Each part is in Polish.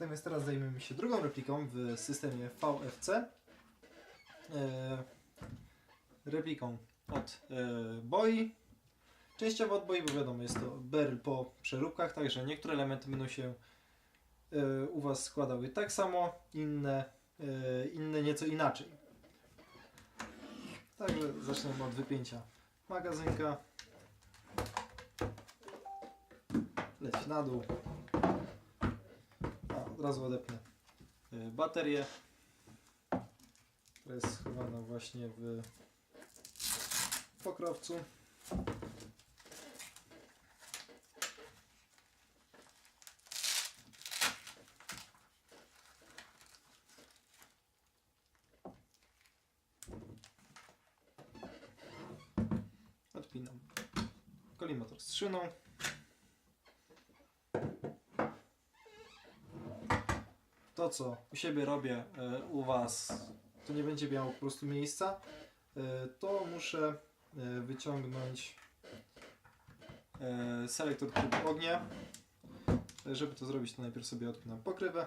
Natomiast teraz zajmiemy się drugą repliką w systemie VFC. E, repliką od e, boi. Częściowo od boi, bo wiadomo, jest to beryl po przeróbkach, także niektóre elementy będą się e, u Was składały tak samo, inne, e, inne nieco inaczej. Także zaczniemy od wypięcia magazynka. Leć na dół. Od razu odepnę y, baterię, która jest schowana właśnie w pokrowcu. Odpinam kolimator z szyną. To, co u siebie robię, e, u Was, to nie będzie miało po prostu miejsca, e, to muszę e, wyciągnąć selektor tryb ognia. Żeby to zrobić, to najpierw sobie odpinam pokrywę.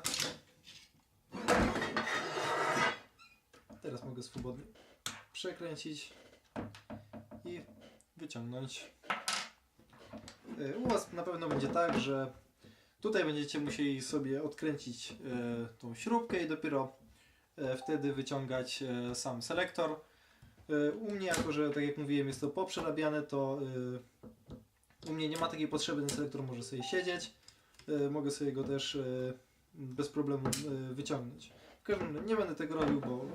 Teraz mogę swobodnie przekręcić i wyciągnąć. U Was na pewno będzie tak, że tutaj będziecie musieli sobie odkręcić e, tą śrubkę i dopiero e, wtedy wyciągać e, sam selektor. U mnie, jako że tak jak mówiłem, jest to poprzerabiane, to u mnie nie ma takiej potrzeby, ten selektor może sobie siedzieć. Mogę sobie go też bez problemu wyciągnąć. W każdym razie nie będę tego robił, bo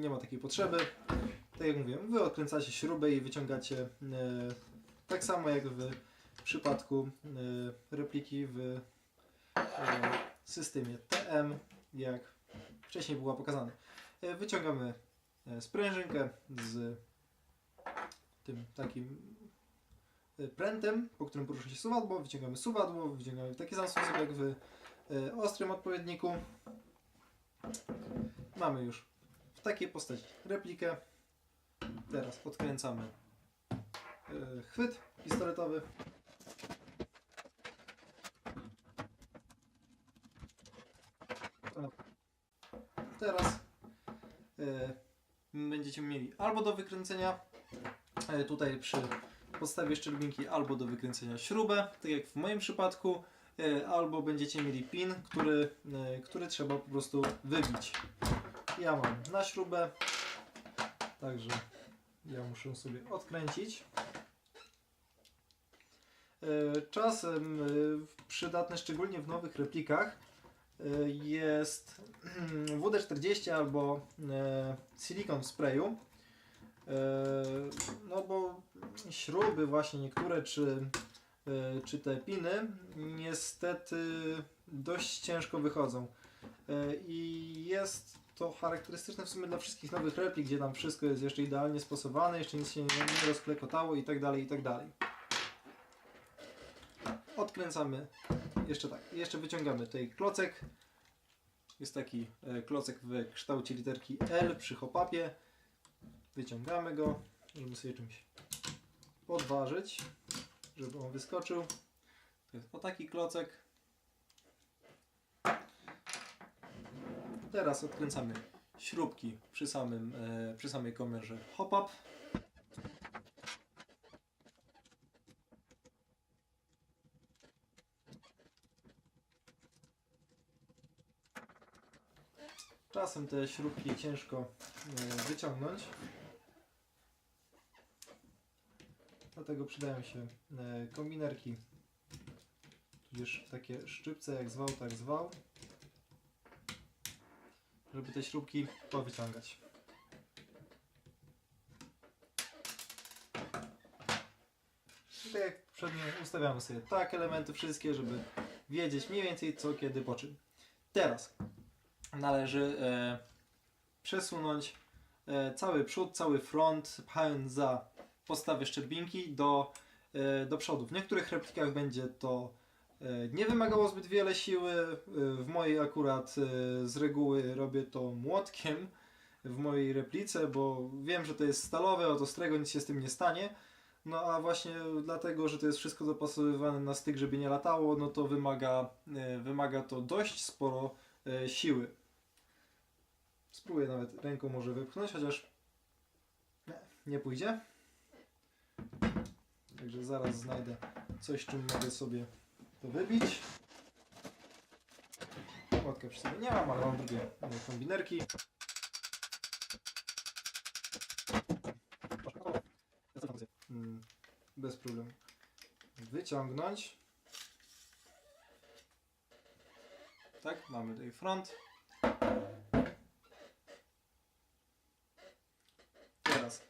nie ma takiej potrzeby. Tak jak mówiłem, wy odkręcacie śrubę i wyciągacie tak samo jak w przypadku repliki w systemie TM, jak wcześniej była pokazane. E, Wyciągamy e, sprężynkę z tym takim e, prętem, po którym porusza się suwadło, wyciągamy suwadło, wyciągamy w taki sam sposób jak w e, ostrym odpowiedniku. Mamy już w takiej postaci replikę. Teraz odkręcamy e, chwyt pistoletowy. Teraz e, będziecie mieli albo do wykręcenia e, tutaj przy podstawie szczelbinki, albo do wykręcenia śrubę, tak jak w moim przypadku, e, albo będziecie mieli pin, który, który trzeba po prostu wybić. Ja mam na śrubę, także ja muszę sobie odkręcić. Czasem przydatne, szczególnie w nowych replikach, jest WD-40 albo e, silikon w sprayu. E, No bo śruby właśnie niektóre, czy, czy te piny niestety dość ciężko wychodzą. I jest to charakterystyczne w sumie dla wszystkich nowych replik, gdzie tam wszystko jest jeszcze idealnie sposowane, jeszcze nic się nie rozklekotało i tak dalej, i tak dalej. Odkręcamy, jeszcze tak, jeszcze wyciągamy tutaj klocek. Jest taki e, klocek w kształcie literki L przy hopapie. Wyciągamy go, żeby sobie czymś podważyć, żeby on wyskoczył. To jest o taki klocek. Teraz odkręcamy śrubki przy, samym, e, przy samej komierze hop-up. Czasem te śrubki ciężko e, wyciągnąć. Dlatego przydają się e, kombinerki, tudzież takie szczypce jak zwał, tak zwał, żeby te śrubki powyciągać. I tak jak poprzednio ustawiamy sobie tak elementy wszystkie, żeby wiedzieć mniej więcej co, kiedy, po czym. Teraz należy e, przesunąć e, cały przód, cały front, pchając za podstawę szczerbinki do, e, do przodu. W niektórych replikach będzie to nie wymagało zbyt wiele siły. W mojej akurat z reguły robię to młotkiem w mojej replice, bo wiem, że to jest stalowe, od ostrego nic się z tym nie stanie. No a właśnie dlatego, że to jest wszystko dopasowywane na styk, żeby nie latało, no to wymaga, wymaga to dość sporo siły. Spróbuję nawet ręką może wypchnąć, chociaż nie, nie pójdzie. Także zaraz znajdę coś, czym mogę sobie to wybić. Łatkę przy sobie nie mam, ale mam drugie kombinerki. Mm, Bez problemu. Wyciągnąć. Tak, mamy tutaj front. Teraz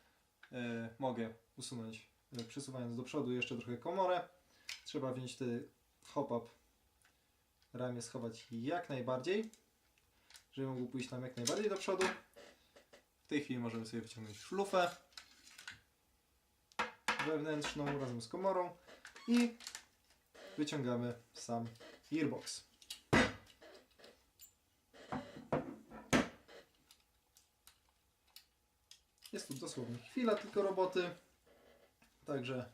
e, mogę usunąć, e, przesuwając do przodu jeszcze trochę komorę. Trzeba wziąć wtedy hop-up, ramię schować jak najbardziej, żeby mógł pójść nam jak najbardziej do przodu. W tej chwili możemy sobie wyciągnąć szlufę wewnętrzną razem z komorą i wyciągamy sam gearbox. Jest tu dosłownie chwila tylko roboty, także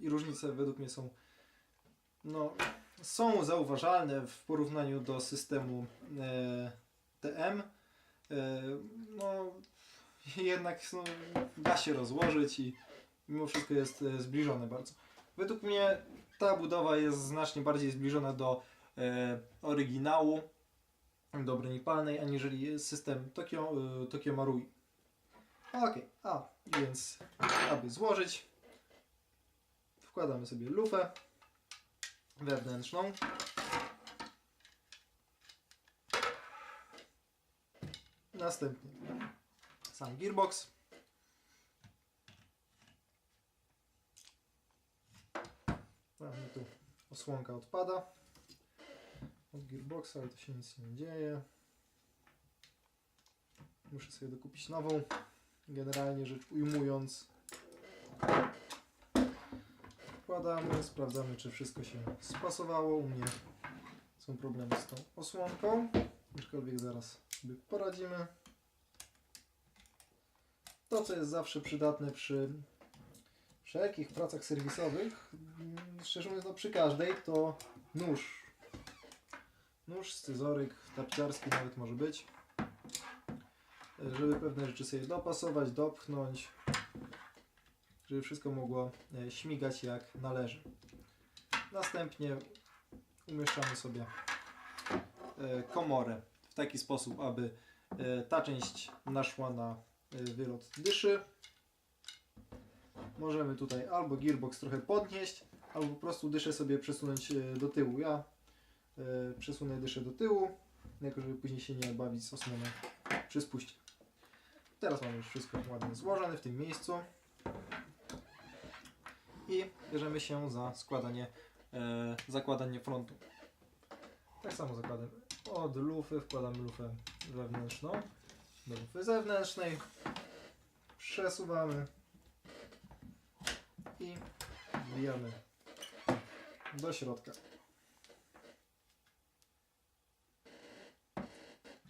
i różnice według mnie są no, są zauważalne w porównaniu do systemu e, TM. E, no, jednak no, da się rozłożyć i mimo wszystko jest e, zbliżone bardzo. Według mnie ta budowa jest znacznie bardziej zbliżona do e, oryginału, do broni palnej, aniżeli system Tokio, e, Tokio Marui. Ok, a więc aby złożyć, wkładamy sobie lufę wewnętrzną. Następnie sam gearbox. A, mi tu osłonka odpada od gearboxa, ale to się nic nie dzieje. Muszę sobie dokupić nową. Generalnie rzecz ujmując, wkładamy, sprawdzamy czy wszystko się spasowało. U mnie są problemy z tą osłonką, aczkolwiek zaraz sobie poradzimy. To, co jest zawsze przydatne przy wszelkich pracach serwisowych, mm, szczerze mówiąc, no przy każdej, to nóż. Nóż, scyzoryk, tapciarski nawet może być. Żeby pewne rzeczy sobie dopasować, dopchnąć, żeby wszystko mogło e, śmigać jak należy. Następnie umieszczamy sobie e, komorę w taki sposób, aby e, ta część naszła na wylot dyszy. Możemy tutaj albo gearbox trochę podnieść, albo po prostu dyszę sobie przesunąć do tyłu. Ja przesunę dyszę do tyłu, jako żeby później się nie bawić z osłoną przy spuście. Teraz mamy już wszystko ładnie złożone w tym miejscu. I bierzemy się za składanie, e, zakładanie frontu. Tak samo zakładamy od lufy, wkładamy lufę wewnętrzną do lufy zewnętrznej. Przesuwamy i wbijamy do środka.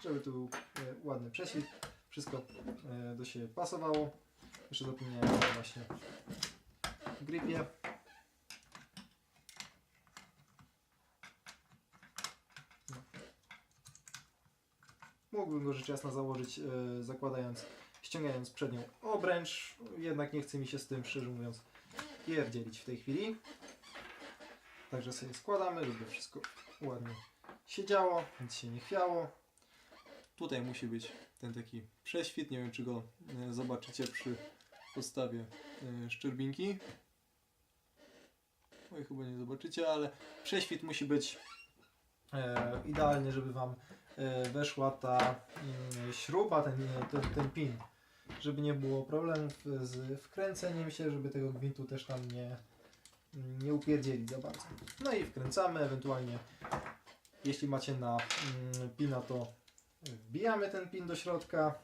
Żeby tu był e, ładny prześwit, wszystko e, do siebie pasowało. Jeszcze zapomniałem właśnie gripie. Mógłbym go rzecz jasna założyć e, zakładając, ściągając przednią obręcz, jednak nie chce mi się z tym, szczerze mówiąc, pierdzielić w tej chwili. Także sobie składamy, żeby wszystko ładnie siedziało, nic się nie chwiało. Tutaj musi być ten taki prześwit, nie wiem czy go e, zobaczycie przy podstawie e, szczerbinki. Oj, chyba nie zobaczycie, ale prześwit musi być e, idealnie, żeby Wam weszła ta mm, śruba, ten, ten, ten pin. Żeby nie było problemów z wkręceniem się, żeby tego gwintu też tam nie, nie upierdzielić za bardzo. No i wkręcamy, ewentualnie jeśli macie na mm, pina, to wbijamy ten pin do środka.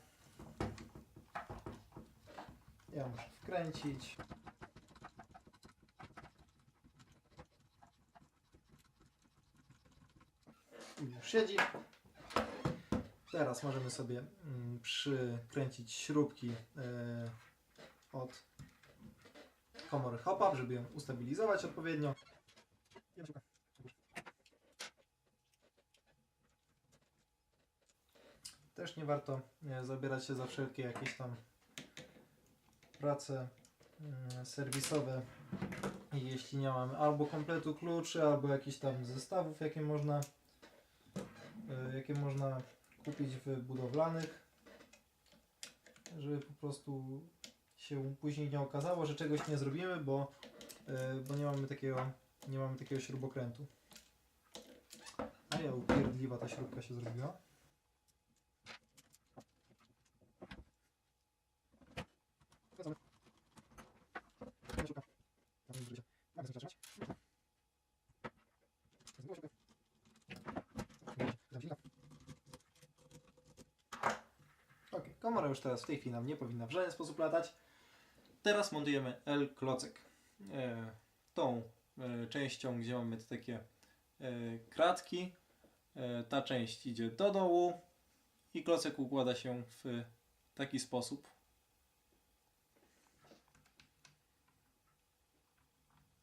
Ja muszę wkręcić. Już siedzi. Teraz możemy sobie mm, przykręcić śrubki e, od komory hop-up, żeby ją ustabilizować odpowiednio. Też nie warto e, zabierać się za wszelkie jakieś tam prace mm, serwisowe, jeśli nie mamy albo kompletu kluczy, albo jakichś tam zestawów, jakie można, e, jakie można kupić w budowlanych, żeby po prostu się później nie okazało, że czegoś nie zrobimy, bo, e, bo nie mamy takiego nie mamy takiego śrubokrętu. A ja upierdliwa ta śrubka się zrobiła. Ok, komora już teraz w tej chwili nam nie powinna w żaden sposób latać. Teraz montujemy L-klocek. E, tą e, częścią, gdzie mamy te takie e, kratki, ta część idzie do dołu i klocek układa się w taki sposób.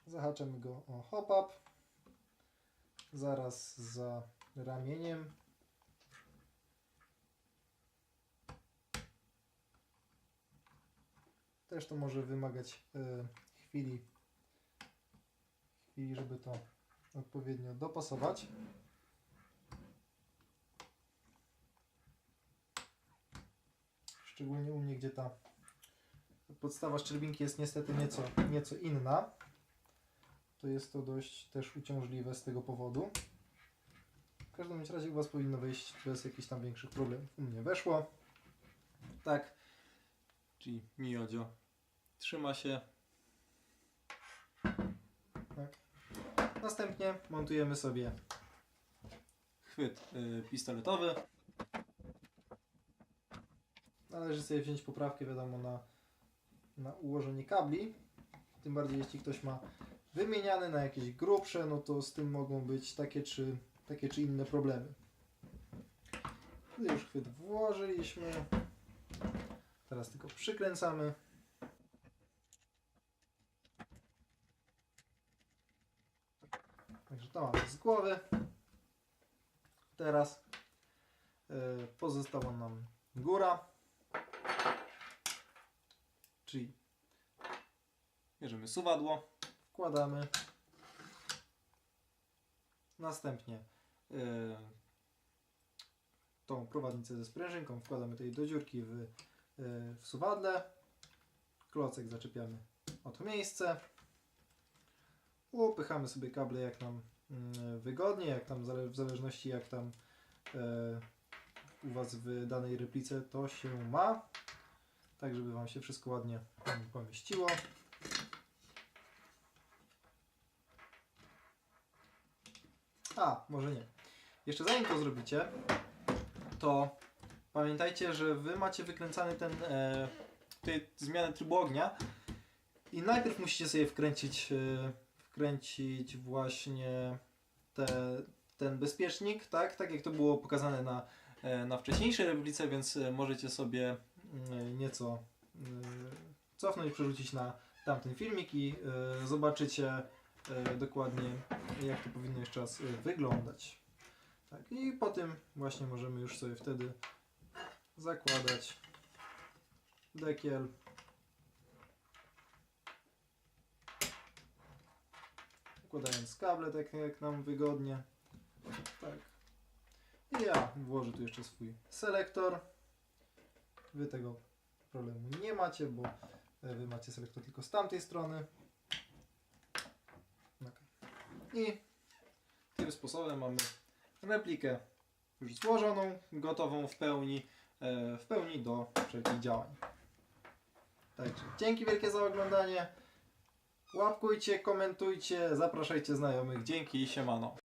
Zahaczamy go o hop-up. Zaraz za ramieniem. Też to może wymagać e, chwili, chwili, żeby to odpowiednio dopasować. Szczególnie u mnie, gdzie ta podstawa szczerbinki jest niestety nieco, nieco inna. To jest to dość też uciążliwe z tego powodu. W każdym razie u Was powinno wyjść bez jakichś tam większych problemów. U mnie weszło. Tak. Czyli miodzio trzyma się. Tak. Następnie montujemy sobie chwyt y, pistoletowy. Należy sobie wziąć poprawkę, wiadomo, na, na ułożenie kabli. Tym bardziej jeśli ktoś ma wymieniane na jakieś grubsze, no to z tym mogą być takie czy, takie czy inne problemy. Gdy już chwyt włożyliśmy, teraz tylko przykręcamy. Także to mamy z głowy. Teraz yy, pozostała nam góra. Czyli bierzemy suwadło, wkładamy. Następnie yy, tą prowadnicę ze sprężynką wkładamy tutaj do dziurki w, yy, w suwadle. Klocek zaczepiamy o to miejsce. Upychamy sobie kable jak nam mm, wygodnie, jak tam w zależności jak tam e, u Was w danej replice to się ma. Tak, żeby Wam się wszystko ładnie pomieściło. A, może nie. Jeszcze zanim to zrobicie, to pamiętajcie, że Wy macie wykręcany ten e, tutaj zmianę trybu ognia i najpierw musicie sobie wkręcić, e, wkręcić właśnie te, ten bezpiecznik, tak? Tak jak to było pokazane na, e, na wcześniejszej replice, więc e, możecie sobie mm, nieco e, cofnąć, przerzucić na tamten filmik i e, zobaczycie dokładnie jak to powinno jeszcze raz wyglądać. Tak, i po tym właśnie możemy już sobie wtedy zakładać dekiel. Układając kable tak jak nam wygodnie. Tak. I ja włożę tu jeszcze swój selektor. Wy tego problemu nie macie, bo e, wy macie selektor tylko z tamtej strony. Tak. I tym sposobem mamy replikę już złożoną, gotową w pełni, e, w pełni do wszelkich działań. Także dzięki wielkie za oglądanie. Łapkujcie, komentujcie, zapraszajcie znajomych. Dzięki i siemano.